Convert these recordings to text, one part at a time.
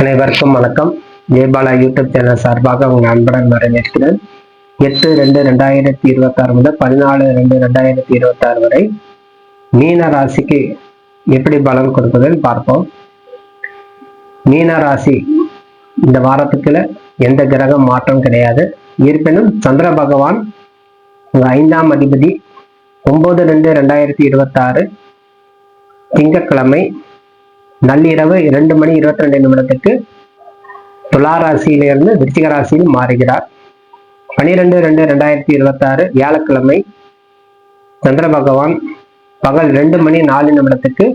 அனைவருக்கும் வணக்கம். Jayapala YouTube channel சார்பாக உங்கள் அன்புடன் வரவேற்கிறேன். எட்டு ரெண்டு ரெண்டாயிரத்தி இருபத்தாறு முதல் பதினாலு ரெண்டு ரெண்டாயிரத்தி இருபத்தாறு வரை மீன ராசிக்கு எப்படி பலன் கொடுக்குதுன்னு பார்ப்போம். மீன ராசி இந்த வாரத்துக்குள்ள எந்த கிரகம் மாற்றம் கிடையாது. இருப்பினும் சந்திர பகவான் உங்கள் ஐந்தாம் அதிபதி ஒன்பது ரெண்டு ரெண்டாயிரத்தி இருபத்தாறு திங்கட்கிழமை நள்ளிரவு இரண்டு மணி இருபத்தி ரெண்டு நிமிடத்துக்கு துலா ராசியிலிருந்து விருச்சிக ராசியில் மாறுகிறார். பனிரெண்டு ரெண்டு ரெண்டாயிரத்தி இருபத்தாறு வியாழக்கிழமை சந்திர பகவான் பகல் ரெண்டு மணி நாலு நிமிடத்துக்கு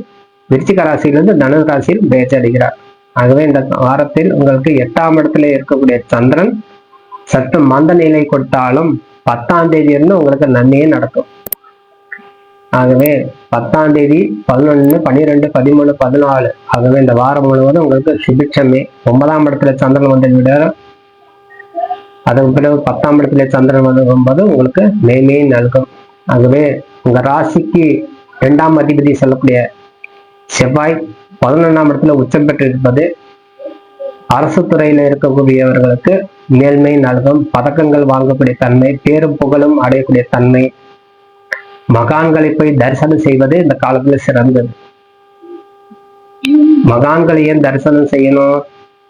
விருச்சிக ராசியிலிருந்து தனு ராசியில் பேச்சடைகிறார் ஆகவே இந்த வாரத்தில் உங்களுக்கு எட்டாம் இடத்துல இருக்கக்கூடிய சந்திரன் சற்று மந்த நிலை கொடுத்தாலும் பத்தாம் தேதி இருந்து உங்களுக்கு நன்மையே நடக்கும். ஆகவே பத்தாம் தேதி பதினொன்று பன்னிரெண்டு பதிமூணு பதினாலு. ஆகவே இந்த வாரம் முழுவதும் உங்களுக்கு சுபிட்சமே. ஒன்பதாம் இடத்துல சந்திரன் வந்து விட அதன் பிறகு பத்தாம் இடத்துல சந்திரன் வந்து வரும்போது உங்களுக்கு மேமே நல்கும். ஆகவே உங்க ராசிக்கு இரண்டாம் அதிபதி சொல்லக்கூடிய செவ்வாய் பதினொன்றாம் இடத்துல உச்சம் பெற்றிருப்பது அரசு துறையில் இருக்கக்கூடியவர்களுக்கு மேல்மை நல்கும். பதக்கங்கள் வாங்கக்கூடிய தன்மை பேரும் புகழும் அடையக்கூடிய தன்மை மகான்களை போய் தரிசனம் செய்வது இந்த காலத்துல சிறந்தது. மகான்களை ஏன் தரிசனம் செய்யணும்?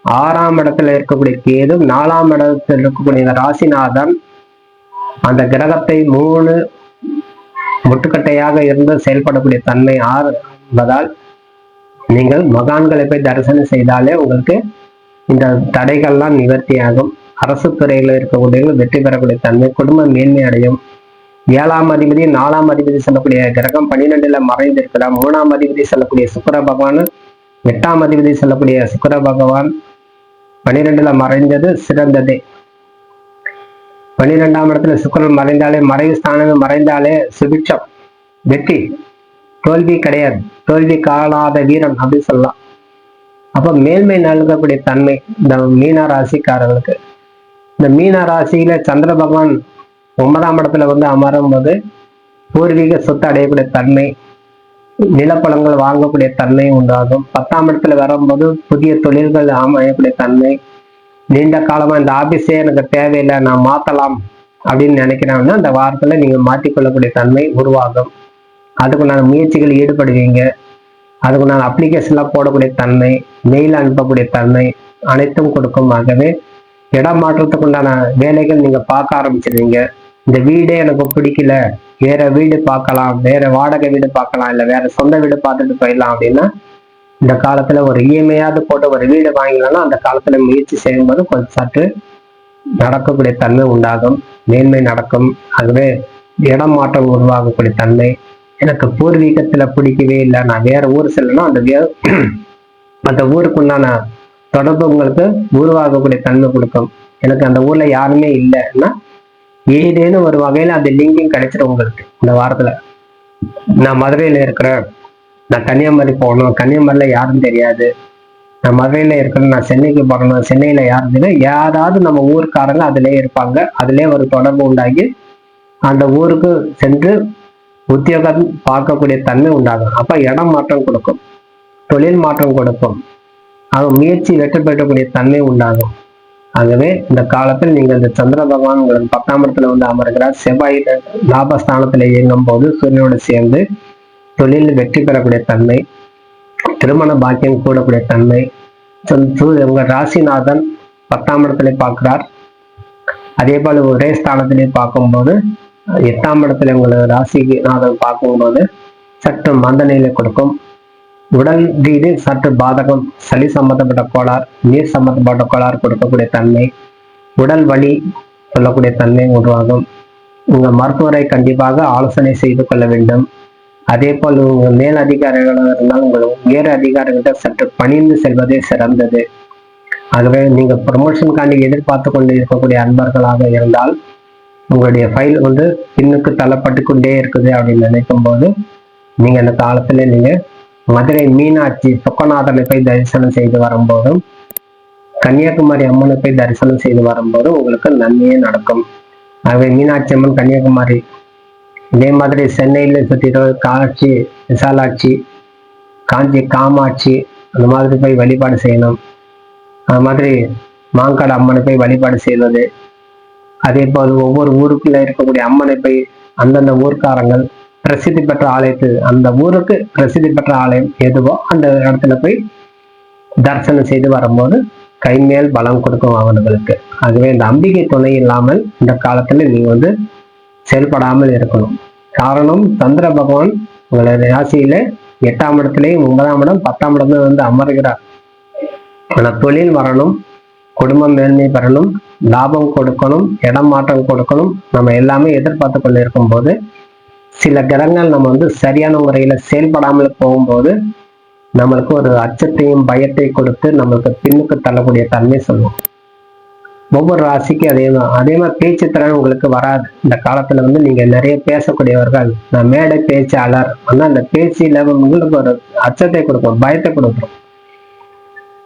ஆறாம் இடத்துல இருக்கக்கூடிய கேது நாலாம் இடத்துல இருக்கக்கூடிய இந்த ராசிநாதன் அந்த கிரகத்தை மூணு முட்டுக்கட்டையாக இருந்து செயல்படக்கூடிய தன்மை ஆறு என்பதால் நீங்கள் மகான்களை போய் தரிசனம் செய்தாலே உங்களுக்கு இந்த தடைகள்லாம் நிவர்த்தியாகும். அரசு துறையில் இருக்கக்கூடியவர்கள் வெற்றி பெறக்கூடிய தன்மை குடும்பம் மேன்மை அடையும். ஏழாம் அதிபதி நாலாம் அதிபதி சொல்லக்கூடிய கிரகம் பன்னிரெண்டுல மறைந்திருக்கிறார் மூணாம் அதிபதி சொல்லக்கூடிய சுக்கர பகவான் எட்டாம் அதிபதி சொல்லக்கூடிய சுக்கர பகவான் பன்னிரெண்டுல மறைந்தது சிறந்தது. பன்னிரெண்டாம் இடத்துல சுக்கரன் மறைந்தாலே மறைவு ஸ்தானமே மறைந்தாலே சுபிட்சம் வெற்றி. தோல்வி கிடையாது. தோல்வி காணாத வீரன் அப்படின்னு சொல்லலாம். அப்ப மேல்மை நல்கக்கூடிய தன்மை இந்த மீன ராசிக்காரர்களுக்கு. இந்த மீன ராசியில சந்திர பகவான் ஒன்பதாம் இடத்துல வந்து அமரும் போது பூர்வீக சொத்து அடையக்கூடிய தன்மை நிலப்பழங்கள் வாங்கக்கூடிய தன்மை உண்டாகும். பத்தாம் இடத்துல வரும்போது புதிய தொழில்கள் அமையக்கூடிய தன்மை நீண்ட காலமா இந்த ஆபீஸே எனக்கு தேவையில்லை நான் மாத்தலாம் அப்படின்னு நினைக்கிறேன்னா அந்த வாரத்துல நீங்க மாற்றிக்கொள்ளக்கூடிய தன்மை உருவாகும். அதுக்குண்டான முயற்சிகள் ஈடுபடுவீங்க. அதுக்குண்டான அப்ளிகேஷன்லாம் போடக்கூடிய தன்மை மெயில் அனுப்பக்கூடிய தன்மை அனைத்தும் கொடுக்கும் ஆகவே இடம் மாற்றத்துக்கு உண்டான வேலைகள் நீங்க பார்க்க ஆரம்பிச்சிருவீங்க. இந்த வீடே எனக்கு பிடிக்கல. வேற வீடு பார்க்கலாம் வேற வாடகை வீடு பார்க்கலாம் இல்ல வேற சொந்த வீடு பார்த்துட்டு போயிடலாம் அப்படின்னா இந்த காலத்துல ஒரு இஎம்ஐயாவது போட்டு ஒரு வீடு வாங்கினாலும் அந்த காலத்துல முயற்சி செய்யும்போது கொஞ்சம் சற்று நடக்கக்கூடிய தன்மை உண்டாகும். மேன்மை நடக்கும். ஆகவே இடம் மாற்றம் உருவாகக்கூடிய தன்மை எனக்கு பூர்வீகத்துல பிடிக்கவே இல்லை. நான் வேற ஊர் செல்லணும் அந்த வே அந்த ஊருக்குண்டான தொடர்பு உங்களுக்கு உருவாகக்கூடிய தன்மை கொடுக்கும். எனக்கு அந்த ஊர்ல யாருமே இல்லைன்னா ஏதேனும் ஒரு வகையில அந்த லிங்கும் கிடைச்சிடும் உங்களுக்கு இந்த வாரத்துல. நான் மதுரையில இருக்கிறேன். நான் கன்னியாகுமரி போகணும். கன்னியாகுமரியில யாரும் தெரியாது. நான் மதுரையில இருக்கிறேன். நான் சென்னைக்கு போகணும். சென்னையில யாரும் தெரியும் யாராவது நம்ம ஊருக்காரங்க அதிலே இருப்பாங்க. அதிலே ஒரு தொடர்பு உண்டாகி அந்த ஊருக்கு சென்று உத்தியோகம் பார்க்கக்கூடிய தன்மை உண்டாகும். அப்ப இடம் மாற்றம் கொடுக்கும். தொழில் மாற்றம் கொடுக்கும். அவன் முயற்சி வெற்றி பெற்றக்கூடிய தன்மை உண்டாகும். ஆகவே இந்த காலத்தில் நீங்கள் இந்த சந்திர பகவான் உங்களுக்கு பத்தாம் வந்து அமர்கிறார். செவ்வாய் லாபஸ்தானத்துல இயங்கும் போது சூரியனோடு சேர்ந்து தொழிலில் வெற்றி பெறக்கூடிய தன்மை திருமண பாக்கியம் கூடக்கூடிய தன்மை சு- உங்க ராசிநாதன் பத்தாம் இடத்துல பார்க்கிறார். அதே போல ஒரே ஸ்தானத்திலே பார்க்கும்போது எட்டாம் இடத்துல உங்களை ராசிநாதன் பார்க்கும்போது சற்று மந்த நிலை கொடுக்கும். உடல் ரீதி சற்று பாதகம் சளி சம்பந்தப்பட்ட கோளாறு நீர் சம்பந்தப்பட்ட கோளாறு கொடுக்கக்கூடிய தன்மை உடல் வலி சொல்லக்கூடிய தன்மை உருவாகும். உங்கள் மருத்துவரை கண்டிப்பாக ஆலோசனை செய்து கொள்ள வேண்டும். அதே போல் உங்கள் மேல் அதிகாரிகளாக இருந்தால் உங்கள் உயர் அதிகாரிகிட்ட சற்று பணிந்து செல்வதே சிறந்தது. ஆகவே நீங்கள் ப்ரமோஷனுக்காண்டி எதிர்பார்த்து கொண்டு இருக்கக்கூடிய அன்பர்களாக இருந்தால் உங்களுடைய ஃபைல் வந்து பின்னுக்கு தள்ளப்பட்டு கொண்டே இருக்குது அப்படின்னு நினைக்கும் போது நீங்கள் அந்த காலத்தில் நீங்கள் மதுரை மீனாட்சி சொக்கநாதனை போய் தரிசனம் செய்து வரும்போதும் கன்னியாகுமரி அம்மனை போய் தரிசனம் செய்து வரும்போதும் உங்களுக்கு நன்மையே நடக்கும். ஆகவே மீனாட்சி அம்மன் கன்னியாகுமரி இதே மாதிரி சென்னையில சுற்றி காட்சி விசாலாட்சி காஞ்சி காமாட்சி அந்த மாதிரி போய் வழிபாடு செய்யணும். அது மாதிரி மாங்காடு அம்மனை போய் வழிபாடு செய்வது. அதே போல் ஒவ்வொரு ஊருக்குள்ள இருக்கக்கூடிய அம்மனை போய் அந்தந்த ஊர்க்காரங்கள் பிரசித்தி பெற்ற ஆலயத்து அந்த ஊருக்கு பிரசித்தி பெற்ற ஆலயம் எதுவோ அந்த இடத்துல போய் தரிசனம் செய்து வரும்போது கைமேல் பலம் கொடுக்கும் அவர்களுக்கு. ஆகவே இந்த அம்பிகை துணை இல்லாமல் இந்த காலத்துல நீ வந்து செயல்படாமல் இருக்கணும். காரணம் சந்திர பகவான் உங்களது ராசியில எட்டாம் இடத்துலயும் ஒன்பதாம் இடம் பத்தாம் இடத்துல வந்து அமர்கிறார். ஆனா தொழில் வரணும் குடும்பம் மேன்மை பெறணும் லாபம் கொடுக்கணும் இடம் மாற்றம் கொடுக்கணும். நம்ம எல்லாமே எதிர்பார்த்து கொண்டு இருக்கும் போது சில கிரகங்கள் நம்ம வந்து சரியான முறையில செயல்படாமல் போகும்போது நம்மளுக்கு ஒரு அச்சத்தையும் பயத்தை கொடுத்து நம்மளுக்கு பின்னுக்கு தள்ளக்கூடிய தன்மை சொல்லுவோம். ஒவ்வொரு ராசிக்கும் அதே தான். அதே மாதிரி பேச்சு திறன் உங்களுக்கு வராது. இந்த காலத்துல வந்து நீங்க நிறைய பேசக்கூடியவர்கள் நான் மேடை பேச்சாளர் ஆனா அந்த பேச்சில உங்களுக்கு ஒரு அச்சத்தை கொடுக்கும் பயத்தை கொடுக்குறோம்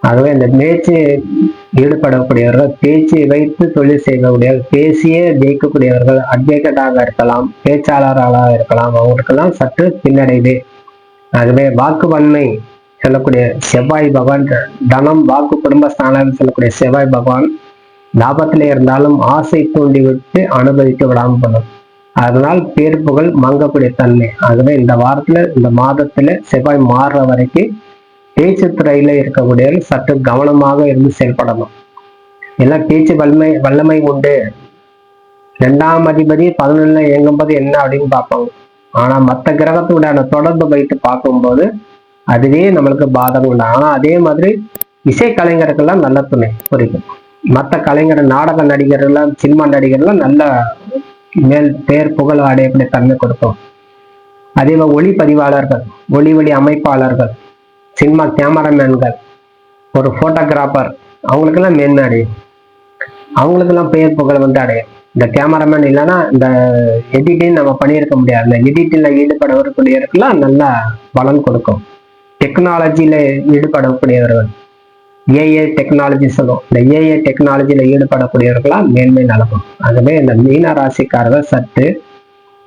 ஆகவே இந்த பேச்சு ஈடுபடக்கூடியவர்கள் பேச்சை வைத்து தொழில் செய்யக்கூடிய பேசியே ஜெயிக்கக்கூடியவர்கள் அட்வொகேட்டாக இருக்கலாம் பேச்சாளராக இருக்கலாம். அவங்களுக்கெல்லாம் சற்று பின்னடைவு. ஆகவே வாக்கு வன்மை சொல்லக்கூடிய செவ்வாய் பகவான் தனம் வாக்கு குடும்ப ஸ்தானம் சொல்லக்கூடிய செவ்வாய் பகவான் லாபத்திலே இருந்தாலும் ஆசை தூண்டி விட்டு அனுபவிக்க விடாமல் பண்ணும் அதனால் பேர்ப்புகள் மங்கக்கூடிய தன்மை. ஆகவே இந்த வாரத்துல இந்த மாதத்துல செவ்வாய் மாறுற வரைக்கும் பேச்சுத்துறையில இருக்கக்கூடிய சற்று கவனமாக இருந்து செயல்படணும். எல்லாம் பேச்சு வல்லமை வல்லமை உண்டு. ரெண்டாம் அதிபதி பதினொன்னுல இயங்கும்போது என்ன அப்படின்னு பார்ப்பாங்க ஆனா மற்ற கிரகத்துடான தொடர்பு வைத்து பார்க்கும்போது அதுவே நம்மளுக்கு பாதகம் உண்டு. ஆனா அதே மாதிரி இசை கலைஞருக்கெல்லாம் நல்ல துணை புரியும் மற்ற கலைஞர் நாடக நடிகர்கள்லாம் சினிமா நடிகர்லாம் நல்ல மேல் பேர் புகழ் அடையக்கூடிய தன்மை கொடுக்கும். அதே மாதிரி ஒளிப்பதிவாளர்கள் ஒளி ஒளி அமைப்பாளர்கள் சினிமா கேமராமேன்கள் ஒரு ஃபோட்டோகிராஃபர் அவங்களுக்கெல்லாம் மேன்மை அவங்களுக்கெல்லாம் பெயர் புகழ் வந்து அடையும். இந்த கேமராமேன் இல்லைன்னா இந்த எடிட்டிங் நம்ம பண்ணியிருக்க முடியாது. இந்த எடிட்டிங்ல ஈடுபடக்கூடியவருக்கெல்லாம் நல்ல பலன் கொடுக்கும். டெக்னாலஜியில ஈடுபடக்கூடியவர்கள் ஏஏ டெக்னாலஜி சொல்லும் இந்த ஏஏ டெக்னாலஜியில ஈடுபடக்கூடியவர்களா மேன்மை நடக்கும் ஆகவே இந்த மீன ராசிக்காரர்கள் சற்று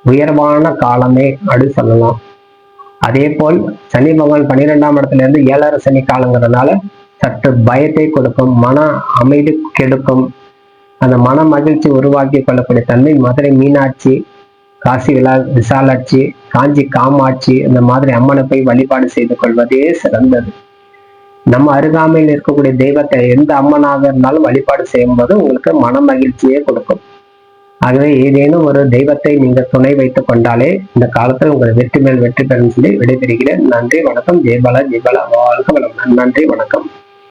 உயர்வான காலமே அப்படி சொல்லலாம். அதே போல் சனி பகவான் பன்னிரெண்டாம் இடத்துல இருந்து ஏழரை சனி காலங்கிறதுனால சற்று பயத்தை கொடுக்கும் மன அமைதி கெடுக்கும். அந்த மன மகிழ்ச்சி உருவாக்கி கொள்ளக்கூடிய தன்மை மதுரை மீனாட்சி காசி விழா விசாலாட்சி காஞ்சி காமாட்சி இந்த மாதிரி அம்மனை போய் வழிபாடு செய்து கொள்வதே சிறந்தது. நம்ம அருகாமையில் இருக்கக்கூடிய தெய்வத்தை எந்த அம்மனாக இருந்தாலும் வழிபாடு செய்யும் போது உங்களுக்கு மன மகிழ்ச்சியே கொடுக்கும். ஆகவே ஏதேனும் ஒரு தெய்வத்தை நீங்க துணை வைத்துக் கொண்டாலே இந்த காலத்தில் உங்கள் வெற்றி மேல் வெற்றி பெறும் சொல்லி விடைபெறுகிறேன். நன்றி வணக்கம். ஜெயபாலா ஜெயபாலா வாழ்க வளம் நன்றி வணக்கம்.